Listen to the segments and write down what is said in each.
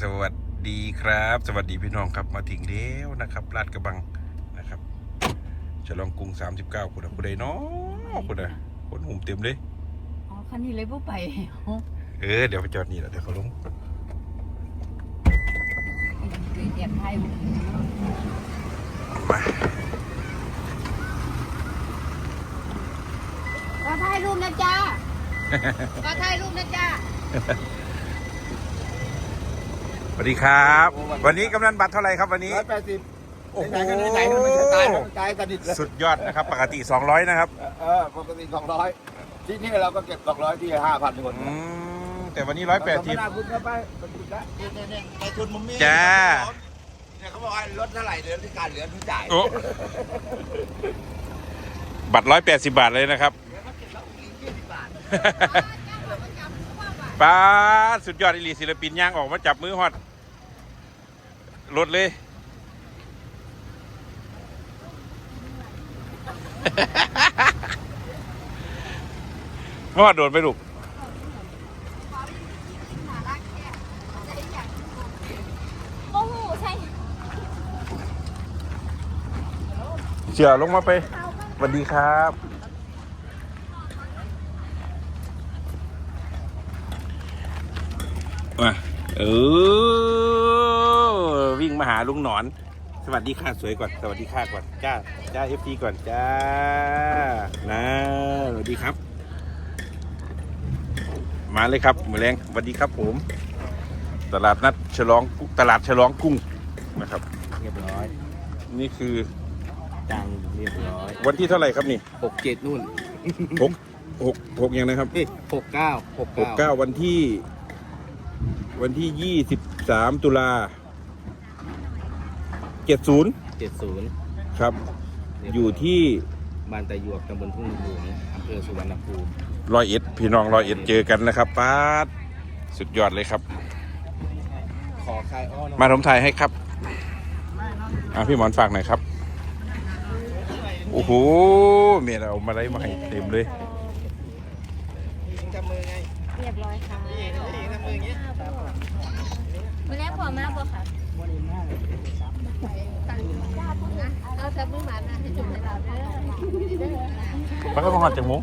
สวัสดีครับ สวัสดีพี่น้องครับมาถึงแล้วนะครับลาดกระบังนะครับฉลองกรุง39คนอะคนใดเนาะคนอะคนหุ่มเต็มเลยอ๋อคันนี้เลยผู้ไปอ๋อเออเดี๋ยวไปจอดนี่แหละเดี๋ยวเขาลงเกิดแอบไทยมาก็ถ่ายรูปนะจ๊ะก็ถ่ายรูปนะจ๊ะส วัสดีครับ วันนี้กำนันบัตรเท่าไหร่ครับวันนี้ร้อยแปดสิบโอ้โหไหนๆก็ไหนๆมันจะตายมันตายสนิทเลยสุดยอดนะครับ ปกติ 200 นะครับ เออปกติสองร้อยที่นี่เราก็เก็บสองร้อยที่ห้าพันคนอืมแต่วันนี้ไม่น่า180คุณเข้าไปมันคุณละเนี่ยเนี่ยในทุนมุมมีจ้าเนี่ยเขาบอกว่าลดเท่าไหร่เหลือที่การเหลือที่จ่ายโอ้บัตร180บาทเลยนะครับป้าดสุดยอดอิลีศิลปินย่างออกมาจับมือฮอด รถเลยฮอดโดดไปลูกโอ้โหใช่เชื่อลงมาไปสวัสดีครับมาเออ วิ่งมาหาลุงหนอน สวัสดีค่ะสวยก่อนสวัสดีค่ะก่อนจ้าจ้าเอฟซีก่อนจ้านะสวัสดีครับ มาเลยครับหมือแรงสวัสดีครับผม ตลาดนัดฉลองกุตลาดฉลองกุ้งนะครับ เรียบร้อย นี่คือจังเรียบร้อยวันที่เท่าไหร่ครับนี่หกเจ็ดนู่นหกหกหกยังนะครับเอ้ยหกเก้าหกหกเก้าวันที่ วันที่ยี่สิบสามตุลา เจ็ดศูนย์เจ็ดศูนย์ครับ อยู่ที่บ้านตะหยวกตำบลทุ่งหลวงอำเภอสุวรรณภูมิรอยเอ็ดพี่น้องรอยเอ็ดเจอกันนะครับป้าดสุดยอดเลยครับ ขอคายอ้อหน่อยมาถมไทยให้ครับอะพี่หมอนฝากหน่อยครับ โอ้โหเมียเรามาไล่มาให้เต็มเลยจับมือไงเรียบร้อยค่ะนี่นี่จับมืออย่างงี้วันแรกพอมากป่ะค่ะ เอาซับมือหมานะให้จุ่มในเราเด้อมันก็มาหอดจากมุ้ง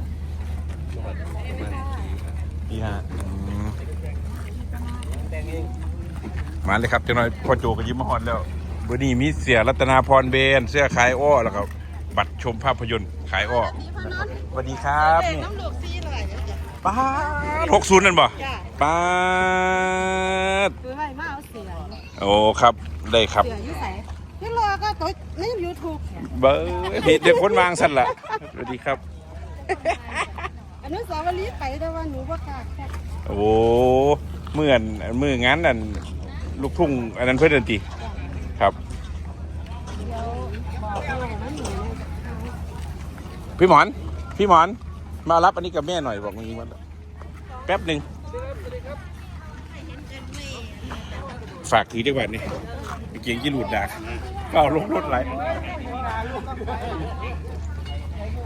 ดีฮะอืมมาเลยครับจังหน่อยพ่อโจก็ยิ้มมาหอดแล้ววันนี้มีเสียรัตนาพรเบนเสื้อขายอ้อแล้วก็บัตรชมภาพยนตร์ขายอ้อนะครับสวัสดีครับนี่น้ำลูกซีหน่อยป้าหกศูนย์นั่นบ่จ้าป้าด คือให้มาเอาเสือ โอ้ครับได้ครับ เสืออยู่ใส่ที่รอก็ตัวในยูทูบเบอร์เพจเด็กคนวางสั่นละสวัสดีครับ อนุสาวรีย์ไปแต่ว่าหนูว่ากล้าแค่โอ้เมื่อนมืองานนั่นลูกทุ่งอันนั้นเพื่อนดนตรีครับ เดี๋ยวบอกแม่ว่าหนูพี่หมอน พี่หมอน มารับอันนี้กับแม่หน่อยบอกงี้ว่าแป๊บหนึ่ง ฝากถือจังหวัดนี่เกียงกี่หลุดดากก็เอาลงรถไหล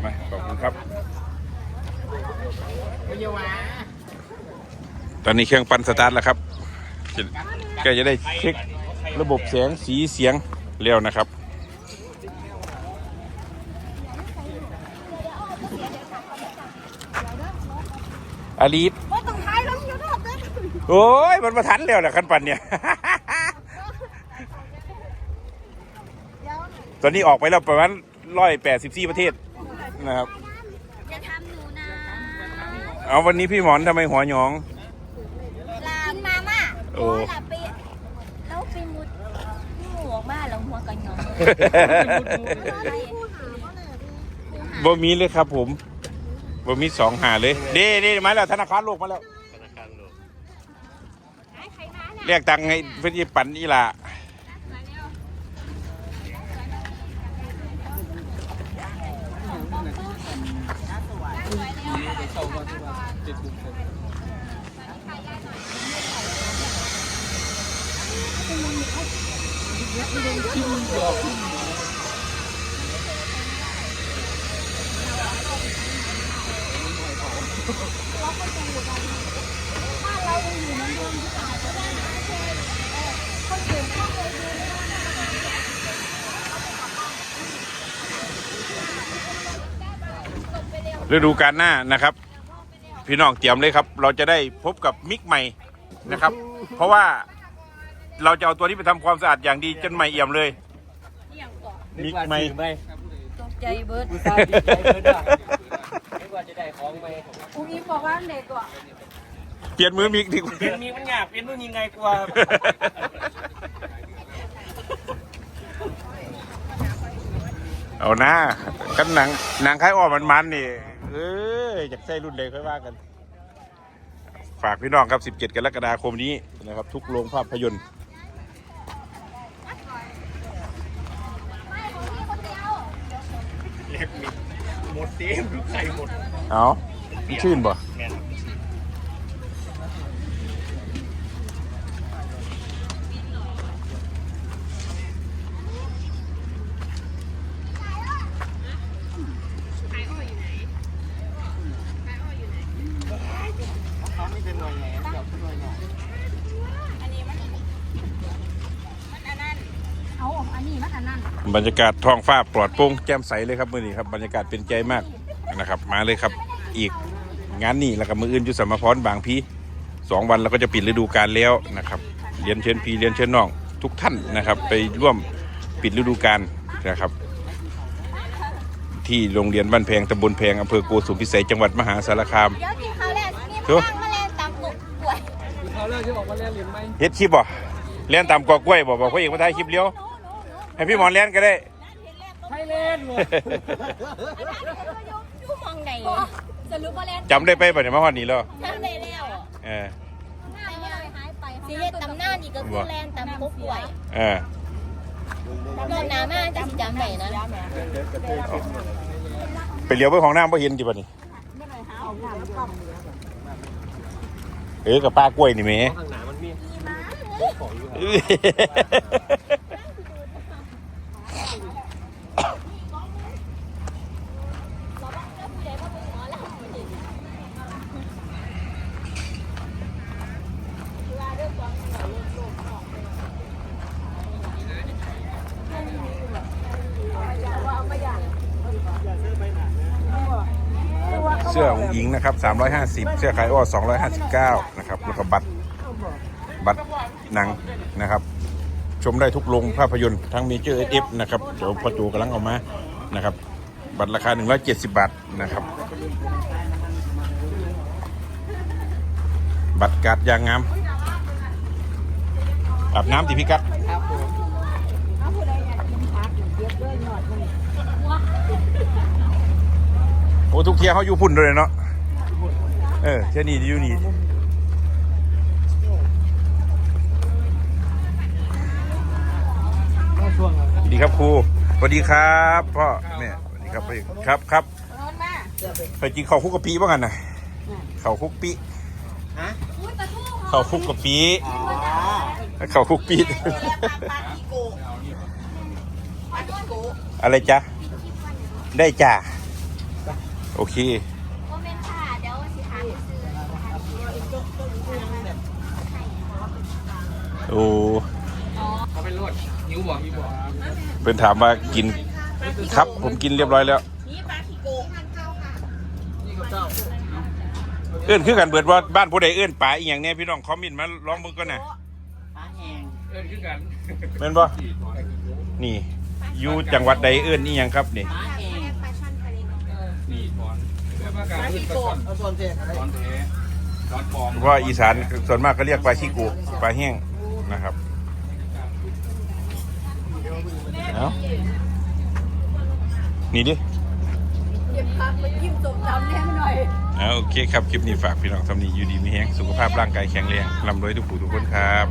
มาขอบคุณครับ ตอนนี้เครื่องปั่นสตาร์ทแล้วครับจะก็จะได้เช็คระบบแสงสีเสียงเร็วนะครับอาลีดว่าต้องท้ายลงยูทูบด้วยโอ้ย มันมาทันแล้วแหละคันปั่นเนี่ย ตอนนี้ออกไปแล้วประมาณร้อยแปดสิบสี่ประเทศนะครับ อย่าทำหนูนะเอาวันนี้พี่หมอนทำไมหัวหยอง ลามาม่าโอ้หลับไปแล้วไปมุดหัวบ้านแล้วหัวกันหยองบ่มีเลยครับผมบ่มีสองหาเลยเด้เด้มาแล้วธนาคารโลกมาแล้วเรียกตังค์ให้เพื่อนปั่นอีหล่ะ เขาว่าติดกลุ่มเซนถ้าเราอยู่มืนเดิมที่ไหน ฤดูกาลหน้านะครับ พี่น้องเตรียมเลยครับ เราจะได้พบกับมิกใหม่นะครับ เพราะว่าเราจะเอาตัวนี้ไปทำความสะอาดอย่างดีจนใหม่เอี่ยมเลย มิกใหม่ตกใจเบิร์ดอุตส่าห์ดีใจเพิ่นว่าไม่ว่าจะได้ของไปอุ้งอิงบอกว่าเด็กกว่าเปลี่ยนมือมิกดีกว่า เป็นมีมันยากเป็นนู่นยังไงกว่าเอาหน้ากันหนังหนังคล้ายอ้อมันมันๆนี่ เอออยากใส่รุ่นใดค่อยว่ากัน ฝากพี่น้องครับ 17 กรกฎาคมนี้นะครับ ทุกโรงภาพยนตร์เล็กมีหมดเต็มทุกไข่หมด เอาชื่นบ่ แม่นเอาอันนี้มันอันนั้นบรรยากาศท้องฟ้าปลอดโปร่งแจ่มใสเลยครับมื่อนี้ครับบรรยากาศเป็นใจมากนะครับ มาเลยครับอีกงานนี้แล้วก็มืออื่นจุสมพรบางพีสองวันเราก็จะปิดฤดูกาลแล้วนะครับเรียนเชิญพี่เรียนเชิญน้อง ทุกท่านนะครับ ไปร่วมปิดฤดูกาลนะครับ ที่โรงเรียนบ้านแพงตำบลแพงอำเภอโกสุมพิสัยจังหวัดมหาสารคามเดี๋ยวกินข้าวแรกนี่ดูมันแมลงตามกบกล้วยเขาเลิกที่บอกว่าเล่นหรือไม่เฮ็ดคลิปบ่เลี้ยนตามกอกล้วยบ่บอกพ่อเอกมาถ่ายคลิปเลี้ยว ให้พี่หมอนเลี้ยนก็ได้ให้เล่นหมดดูมองไหนสรุปว่าแลนจำได้ไปบ่เนี่ยมาฮอดนี้แล้วจำได้แล้วเออสิเฮ็ดตำนานอีกก็คือแลนตำกบกล้วยเออรอบหน้ามาจะสิจำได้นะไปเลี้ยวไปของน้ำบ่เห็นดิบ่นี่เออกับป้ากล้วยนี่แหม่ ข้างหน้ามันมีของอยู่ เสื้อของหญิงนะครับ 350 เสื้อขายอ้อ259 นะครับ แล้วก็บัตรบัตรหนังนะครับ ชมได้ทุกโรงภาพยนตร์ทั้งเมเจอร์เอฟนะครับเดี๋ยวพอจูกำลังออกมานะครับ บัตรราคา 170 บาทนะครับ บัตรการ์ดยางงามอาบน้ำติพิกัด ครับผม โอ้ทุกเที่ยเขาอยู่พุ่นเลยเนาะเออเที่ยนี่อยู่นี่ช่วงสวัสดีครับครูสวัสดีครับพ่อแม่สวัสดีครับพี่ครับครับนอนมาไปกินข้าวคลุกกะปิบ้างกันนะข้าวคลุกปิฮะข้าวคลุกกะปิอ๋อข้าวคลุกปิอะไรจ๊ะได้จ้ะ โอเคโมเมนต์ค่ะเดี๋ยวสิหาซื้อโอ้เขาเป็นรถนิ้วบ่มีบ่เป็นถามว่ากินครับผมกินเรียบร้อยแล้วนี่กับเจ้าเอื้อนคือกันเบิดว่าบ้านผู้ใดเอื้อนป่าอีหยังเนี่ยพี่น้องคอมเมนต์มาลองมึงก่อนนะปลาแห้งเอิ้นคือกันแม่นบ่นี่อยู่จังหวัดใดเอื้อนอีหยังครับนี่ปลาแห้งนี่ถอน เอาส่วนเทอะไรถอนแท้ถอนปลอมเพราะว่าอีสานส่วนมากก็เรียกปลาชิกุปลาแห้งนะครับเอานี่ดิเก็บผักไปยิ้มสมจำแน่หน่อยเอาโอเคครับ คลิปนี้ฝากพี่น้องทำนี้อยู่ดีมีแห้งสุขภาพร่างกายแข็งแรงร่ำรวยทุกผู้ทุกคนครับ